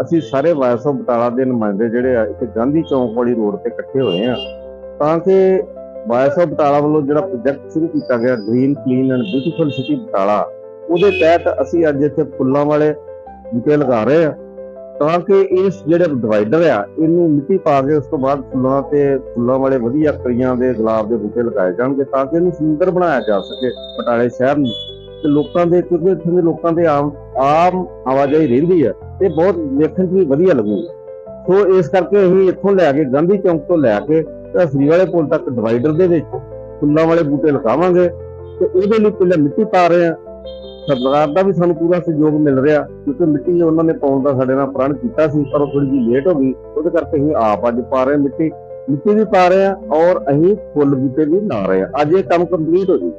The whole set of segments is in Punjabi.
ਅਸੀਂ ਸਾਰੇ ਵਾਇਸ ਆਫ ਬਟਾਲਾ ਦੇ ਨੁਮਾਇੰਦੇ ਜਿਹੜੇ ਆ, ਇੱਥੇ ਗਾਂਧੀ ਚੌਂਕ ਵਾਲੀ ਰੋਡ ਤੇ ਇਕੱਠੇ ਹੋਏ ਆ। ਤਾਂ ਕਿ ਵਾਇਸ ਆਫ ਬਟਾਲਾ ਵੱਲੋਂ ਜਿਹੜਾ ਪ੍ਰੋਜੈਕਟ ਸ਼ੁਰੂ ਕੀਤਾ ਗਿਆ green clean and beautiful city Batala, ਉਹਦੇ ਤਹਿਤ ਅਸੀਂ ਅੱਜ ਇੱਥੇ ਫੁੱਲਾਂ ਵਾਲੇ ਬੂਟੇ ਲਗਾ ਰਹੇ ਆ। ਤਾਂ ਕਿ ਇਸ ਜਿਹੜੇ ਡਿਵਾਈਡਰ ਆ, ਇਹਨੂੰ ਮਿੱਟੀ ਪਾ ਕੇ ਉਸ ਤੋਂ ਬਾਅਦ ਫੁੱਲਾਂ ਤੇ ਫੁੱਲਾਂ ਵਾਲੇ ਵਧੀਆ ਕਲੀਆਂ ਦੇ ਗੁਲਾਬ ਦੇ ਬੂਟੇ ਲਗਾਏ ਜਾਣਗੇ, ਤਾਂ ਕਿ ਇਹਨੂੰ ਸੁੰਦਰ ਬਣਾਇਆ ਜਾ ਸਕੇ ਬਟਾਲੇ ਸ਼ਹਿਰ ਨੂੰ। ਤੇ ਲੋਕਾਂ ਦੇ, ਕਿਉਂਕਿ ਇੱਥੇ ਦੇ ਲੋਕਾਂ ਦੇ ਆਮ ਆਮ ਆਵਾਜਾਈ ਰਹਿੰਦੀ ਆ, ਤੇ ਬਹੁਤ ਵੇਖਣ 'ਚ ਵੀ ਵਧੀਆ ਲੱਗੂਗਾ ਸੋ ਇਸ ਕਰਕੇ ਅਸੀਂ ਇੱਥੋਂ ਲੈ ਕੇ, ਗਾਂਧੀ ਚੌਂਕ ਤੋਂ ਲੈ ਕੇ, ਤੇ ਵਾਲੇ ਪੁਲ ਤੱਕ ਡਿਵਾਈਡਰ ਦੇ ਵਿੱਚ, ਫੁੱਲਾਂ ਵਾਲੇ ਬੂਟੇ ਲਗਾਵਾਂਗੇ, ਤੇ ਉਹਦੇ ਲਈ ਪਹਿਲਾਂ ਮਿੱਟੀ ਪਾ ਰਹੇ ਆ। ਸਰਕਾਰ ਦਾ ਵੀ ਸਾਨੂੰ ਪੂਰਾ ਸਹਿਯੋਗ ਮਿਲ ਰਿਹਾ, ਕਿਉਂਕਿ ਮਿੱਟੀ ਉਹਨਾਂ ਨੇ ਪਾਉਣ ਦਾ ਸਾਡੇ ਨਾਲ ਪ੍ਰਣ ਕੀਤਾ ਸੀ, ਪਰ ਉਹ ਥੋੜੀ ਜਿਹੀ ਲੇਟ ਹੋ ਗਈ, ਉਹਦੇ ਕਰਕੇ ਅਸੀਂ ਆਪ ਅੱਜ ਪਾ ਰਹੇ ਮਿੱਟੀ। ਮਿੱਟੀ ਵੀ ਪਾ ਰਹੇ ਆ ਔਰ ਅਸੀਂ ਫੁੱਲ ਬੂਟੇ ਵੀ ਲਾ ਰਹੇ ਆ ਅੱਜ ਇਹ ਕੰਮ ਕੰਪਲੀਟ ਹੋ ਜੂ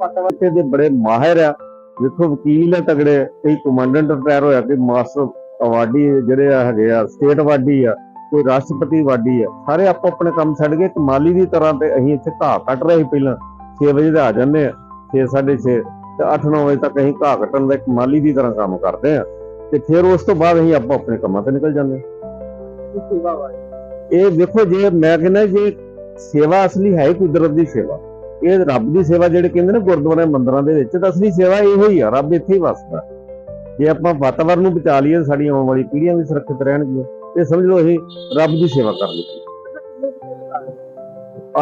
ਵਾਤਾਵਰਣ ਦੇ ਬੜੇ ਮਾਹਿਰ ਆ। ਵੇਖੋ ਵਕੀਲ ਆ ਤਗੜੇ ਕਈ ਕਮਾਂਡੈਂਟ ਰਿਟਾਇਰ ਹੋਇਆ ਕਿ ਮਾਸਟਰ ਅਵਾਰਡੀ ਜਿਹੜੇ ਆ ਹੈਗੇ ਆ ਸਟੇਟ ਅਵਾਰਡੀ ਆ ਕੋਈ ਰਾਸ਼ਟਰਪਤੀ ਅਵਾਰਡੀ ਆ ਸਾਰੇ ਆਪੋ ਆਪਣੇ ਕੰਮ ਛੱਡ ਕੇ ਇੱਕ ਮਾਲੀ ਦੀ ਤਰ੍ਹਾਂ ਤੇ ਅਸੀਂ ਇੱਥੇ ਘਾਹ ਕੱਟ ਰਹੇ ਪਹਿਲਾਂ 6 ਵਜੇ ਦੇ ਆ ਜਾਂਦੇ ਆ 6 6:30 ਤੇ 8-9 ਵਜੇ ਤੱਕ ਅਸੀਂ ਘਾਹ ਕੱਟਣ ਦਾ ਇੱਕ ਮਾਲੀ ਦੀ ਤਰ੍ਹਾਂ ਕੰਮ ਕਰਦੇ ਆ। ਤੇ ਫਿਰ ਉਸ ਤੋਂ ਬਾਅਦ ਅਸੀਂ ਆਪੋ ਆਪਣੇ ਕੰਮਾਂ ਤੇ ਨਿਕਲ ਜਾਂਦੇ। ਇਹ ਦੇਖੋ ਜੇ ਮੈਂ ਕਹਿੰਦਾ ਜੇ ਸੇਵਾ ਅਸਲੀ ਹੀ ਕੁਦਰਤ ਦੀ ਸੇਵਾ। ਇਹ ਰੱਬ ਦੀ ਸੇਵਾ ਜਿਹੜੇ ਕਹਿੰਦੇ ਨੇ ਗੁਰਦੁਆਰੇ ਮੰਦਿਰਾਂ ਦੇ ਵਿੱਚ ਤਾਂ ਅਸਲੀ ਸੇਵਾ ਇਹੋ ਹੀ ਆ ਰੱਬ ਇੱਥੇ ਹੀ ਵਸਦਾ। ਜੇ ਆਪਾਂ ਵਾਤਾਵਰਨ ਨੂੰ ਬਚਾ ਲਈਏ ਤਾਂ ਸਾਡੀਆਂ ਆਉਣ ਵਾਲੀ ਪੀੜ੍ਹੀਆਂ ਵੀ ਸੁਰੱਖਿਅਤ ਰਹਿਣਗੀਆਂ। ਤੇ ਸਮਝ ਲਓ ਅਸੀਂ ਰੱਬ ਦੀ ਸੇਵਾ ਕਰ ਲਈ।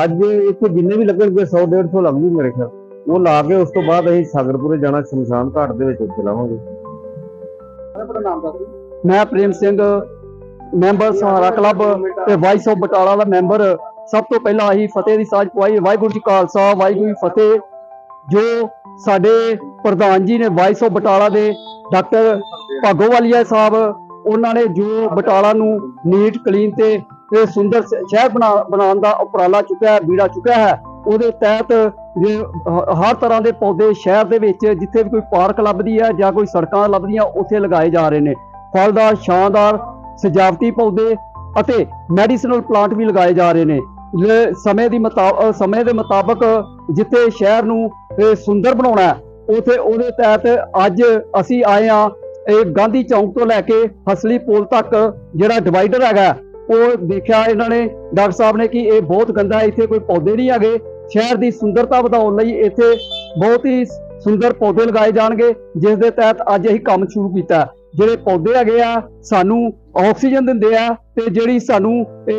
ਅੱਜ ਇੱਥੇ ਜਿੰਨੇ ਵੀ ਲੱਗਣਗੇ 100 150 ਲੱਗ ਜੂ ਮੇਰੇ ਖਿਆਲ। ਉਹ ਲਾ ਕੇ ਉਸ ਤੋਂ ਬਾਅਦ ਅਸੀਂ ਸਾਗਰਪੁਰੇ ਜਾਣਾ ਸ਼ਮਸ਼ਾਨ ਘਾਟ ਦੇ ਵਿੱਚ ਉੱਥੇ ਲਾਵਾਂਗੇ। ਮੈਂ ਪ੍ਰੇਮ ਸਿੰਘ ਮੈਂਬਰ ਸਹਾਰਾ ਕਲੱਬ ਤੇ ਵਾਈਸ ਆਫ ਬਟਾਲਾ ਦਾ ਮੈਂਬਰ। ਸਭ ਤੋਂ ਪਹਿਲਾਂ ਅਸੀਂ ਫਤਿਹ ਦੀ ਸਾਜ ਪਵਾਈ ਵਾਹਿਗੁਰੂ ਜੀ ਖਾਲਸਾ, ਵਾਹਿਗੁਰੂ ਜੀ ਫਤਿਹ। ਜੋ ਸਾਡੇ ਪ੍ਰਧਾਨ ਜੀ ਨੇ ਵਾਈਸ ਆਫ ਬਟਾਲਾ ਦੇ ਡਾਕਟਰ ਭਾਗੋਵਾਲੀਆ ਸਾਹਿਬ, ਉਹਨਾਂ ਨੇ ਜੋ ਬਟਾਲਾ ਨੂੰ ਨੀਟ, ਕਲੀਨ ਤੇ ਤੇ ਸੁੰਦਰ ਸ਼ਹਿਰ ਬਣਾ, ਬਣਾਉਣ ਦਾ ਉਪਰਾਲਾ ਚੁੱਕਿਆ ਹੈ, ਬੀੜਾ ਚੁੱਕਿਆ ਹੈ, ਉਹਦੇ ਤਹਿਤ ਜੇ ਹਰ ਤਰ੍ਹਾਂ ਦੇ ਪੌਦੇ ਸ਼ਹਿਰ ਦੇ ਵਿੱਚ ਜਿੱਥੇ ਵੀ ਕੋਈ ਪਾਰਕ ਲੱਭਦੀ ਹੈ ਜਾਂ ਕੋਈ ਸੜਕਾਂ ਲੱਭਦੀਆਂ, ਉੱਥੇ ਲਗਾਏ ਜਾ ਰਹੇ ਨੇ। ਫਲਦਾਰ, ਸ਼ਾਨਦਾਰ ਸਜਾਵਟੀ ਪੌਦੇ ਅਤੇ ਮੈਡੀਸਨਲ ਪਲਾਂਟ ਵੀ ਲਗਾਏ ਜਾ ਰਹੇ ਨੇ। ਸਮੇਂ ਦੀ ਮੁਤਾਬਕ ਸਮੇਂ ਦੇ ਮੁਤਾਬਕ ਜਿੱਥੇ ਸ਼ਹਿਰ ਨੂੰ ਸੁੰਦਰ ਬਣਾਉਣਾ ਹੈ, ਉਥੇ ਉਹਦੇ ਤਹਿਤ ਅੱਜ ਅਸੀਂ ਆਏ ਆ ਇਹ ਗਾਂਧੀ ਚੌਂਕ ਤੋਂ ਲੈ ਕੇ ਹਸਲੀ ਪੁਲ ਤੱਕ ਜਿਹੜਾ ਡਿਵਾਈਡਰ ਹੈਗਾ, ਉਹ ਦੇਖਿਆ ਇਹਨਾਂ ਨੇ, ਡਾਕਟਰ ਸਾਹਿਬ ਨੇ ਕਿ ਇਹ ਬਹੁਤ ਗੰਦਾ ਇੱਥੇ ਕੋਈ ਪੌਦੇ ਨਹੀਂ ਹੈਗੇ, ਸ਼ਹਿਰ ਦੀ ਸੁੰਦਰਤਾ ਵਧਾਉਣ ਲਈ ਇੱਥੇ ਬਹੁਤ ਹੀ ਸੁੰਦਰ ਪੌਦੇ ਲਗਾਏ ਜਾਣਗੇ, ਜਿਸ ਦੇ ਤਹਿਤ ਅੱਜ ਅਸੀਂ ਕੰਮ ਸ਼ੁਰੂ ਕੀਤਾ ਜਿਹੜੇ ਪੌਦੇ ਹੈਗੇ ਆ, ਸਾਨੂੰ ਆਕਸੀਜਨ ਦਿੰਦੇ ਆ ਤੇ ਜਿਹੜੀ ਸਾਨੂੰ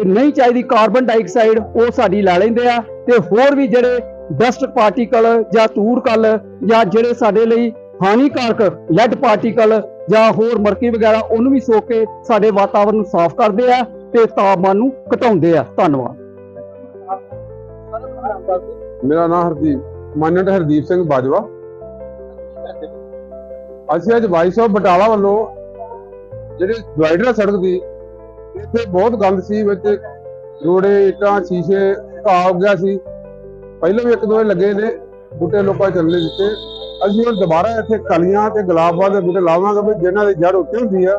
ਨਹੀਂ ਚਾਹੀਦੀ ਕਾਰਬਨ ਡਾਈਆਕਸਾਈਡ, ਉਹ ਸਾਡੀ ਲੈ ਲੈਂਦੇ ਆ ਤੇ ਹੋਰ ਵੀ ਜਿਹੜੇ ਡਸਟ ਪਾਰਟੀਕਲ ਜਾਂ ਧੂੜ ਕਲ ਜਾਂ ਜਿਹੜੇ ਸਾਡੇ ਲਈ ਹਾਨੀਕਾਰਕ ਲੈਡ ਪਾਰਟੀਕਲ ਜਾਂ ਹੋਰ ਮਰਕੀ ਵਗੈਰਾ, ਉਹਨੂੰ ਵੀ ਸੋਕ ਕੇ ਸਾਡੇ ਵਾਤਾਵਰਨ ਨੂੰ ਸਾਫ਼ ਕਰਦੇ ਆ ਤੇ ਤਾਪਮਾਨ ਨੂੰ ਘਟਾਉਂਦੇ ਆ। ਧੰਨਵਾਦ। ਮੇਰਾ ਨਾਮ ਹਰਦੀਪ, ਮਾਨਯੋਗ ਹਰਦੀਪ ਸਿੰਘ ਬਾਜਵਾ। ਅਸੀਂ ਅੱਜ ਵਾਈਸ ਆਫ ਬਟਾਲਾ ਵੱਲੋਂ ਜਿਹੜੀ ਡਿਵਾਈਡਰ ਸੜਕ ਦੀ, ਇੱਥੇ ਬਹੁਤ ਗੰਦ ਸੀ, ਵਿੱਚ ਜੋੜੇ, ਇੱਟਾਂ, ਸ਼ੀਸ਼ੇ ਘਾਹ ਗਿਆ ਸੀ। ਪਹਿਲਾਂ ਵੀ ਇੱਕ ਦੋ ਲੱਗੇ ਨੇ, ਬੂਟੇ ਲੋਕਾਂ ਚੱਲਣੇ ਦਿੱਤੇ। ਅਸੀਂ ਹੁਣ ਦੁਬਾਰਾ ਇੱਥੇ ਕਲੀਆਂ ਤੇ ਗੁਲਾਬਾਂ ਦੇ ਬੂਟੇ ਲਾਵਾਂਗੇ ਵੀ ਜਿਨ੍ਹਾਂ ਦੀ ਜੜ ਉੱਤੇ ਹੁੰਦੀ ਆ,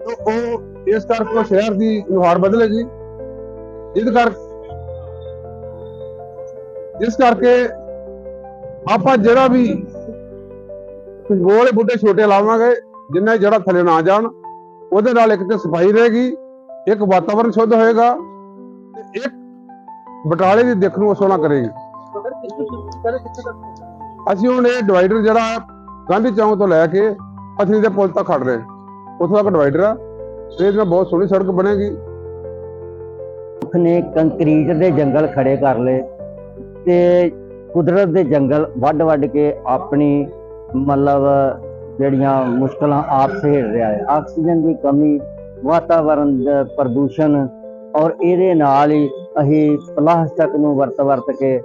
ਤੇ ਉਹ ਇਸ ਕਰਕੇ ਉਹ ਸ਼ਹਿਰ ਦੀ ਨੁਹਾਰ ਬਦਲੇਗੀ। ਜਿਸ ਕਰਕੇ ਜਿਸ ਕਰਕੇ ਆਪਾਂ ਜਿਹੜਾ ਵੀ ਖੁਸ਼ਬੂ ਵਾਲੇ ਬੂਟੇ ਛੋਟੇ ਲਾਵਾਂਗੇ, ਜਿੰਨਾ ਜੜਾ ਥੱਲੇ ਨਾ ਜਾਣ। ਉਹਦੇ ਨਾਲ ਇੱਕ ਤੇ ਸਫ਼ਾਈ ਰਹੇਗੀ, ਇੱਕ ਵਾਤਾਵਰਨ ਸ਼ੁੱਧ ਹੋਏਗਾ, ਤੇ ਇੱਕ ਬਟਾਲੇ ਦੀ ਦਿੱਖ ਨੂੰ ਸੋਹਣਾ ਕਰੇਗੀ। ਅਸੀਂ ਹੁਣ ਇਹ ਡਿਵਾਈਡਰ ਜਿਹੜਾ ਗਾਂਧੀ ਚੌਂਕ ਤੋਂ ਲੈ ਕੇ ਅਥਰੀ ਦੇ ਪੁਲ ਤੱਕ ਖੜ ਰਹੇ ਉੱਥੋਂ ਤੱਕ ਡਿਵਾਈਡਰ ਆ। ਤੇ ਇਹਦੇ ਨਾਲ ਬਹੁਤ ਸੋਹਣੀ ਸੜਕ ਬਣੇਗੀ। ਨੇ ਕੰਕਰੀਟ ਦੇ ਜੰਗਲ ਖੜੇ ਕਰ ਲਏ ਤੇ ਕੁਦਰਤ ਦੇ ਜੰਗਲ ਵੱਢ ਵੱਢ ਕੇ ਆਪਣੀ ਮਤਲਬ ਜਿਹੜੀਆਂ ਮੁਸ਼ਕਲਾਂ ਆਪ ਸਹਿੜ ਰਿਹਾ ਹੈ। ਆਕਸੀਜਨ ਦੀ ਕਮੀ ਵਾਤਾਵਰਣ ਦਾ ਪ੍ਰਦੂਸ਼ਣ ਔਰ ਇਹਦੇ ਨਾਲ ਹੀ ਅਸੀਂ ਪਲਾਸਟਿਕ ਨੂੰ ਵਰਤ ਵਰਤ ਕੇ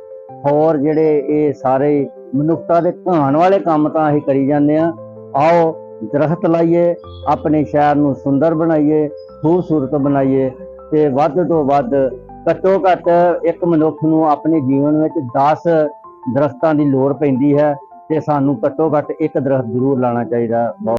ਹੋਰ ਜਿਹੜੇ ਇਹ ਸਾਰੇ ਮਨੁੱਖਤਾ ਦੇ ਘਾਣ ਵਾਲੇ ਕੰਮ ਤਾਂ ਅਸੀਂ ਕਰੀ ਜਾਂਦੇ ਆ ਆਓ ਦਰਖਤ ਲਾਈਏ, ਆਪਣੇ ਸ਼ਹਿਰ ਨੂੰ ਸੁੰਦਰ ਬਣਾਈਏ, ਖੂਬਸੂਰਤ ਬਣਾਈਏ ਤੇ ਵੱਧ ਤੋਂ ਵੱਧ ਘੱਟੋ ਘੱਟ ਇੱਕ ਮਨੁੱਖ ਨੂੰ ਆਪਣੇ ਜੀਵਨ ਵਿੱਚ 10 ਦਰਖਤਾਂ ਦੀ ਲੋੜ ਪੈਂਦੀ ਹੈ। ਤੇ ਸਾਨੂੰ ਘੱਟੋ ਘੱਟ ਇੱਕ ਦਰਖਤ ਜ਼ਰੂਰ ਲਾਣਾ ਚਾਹੀਦਾ। ਬਹੁਤ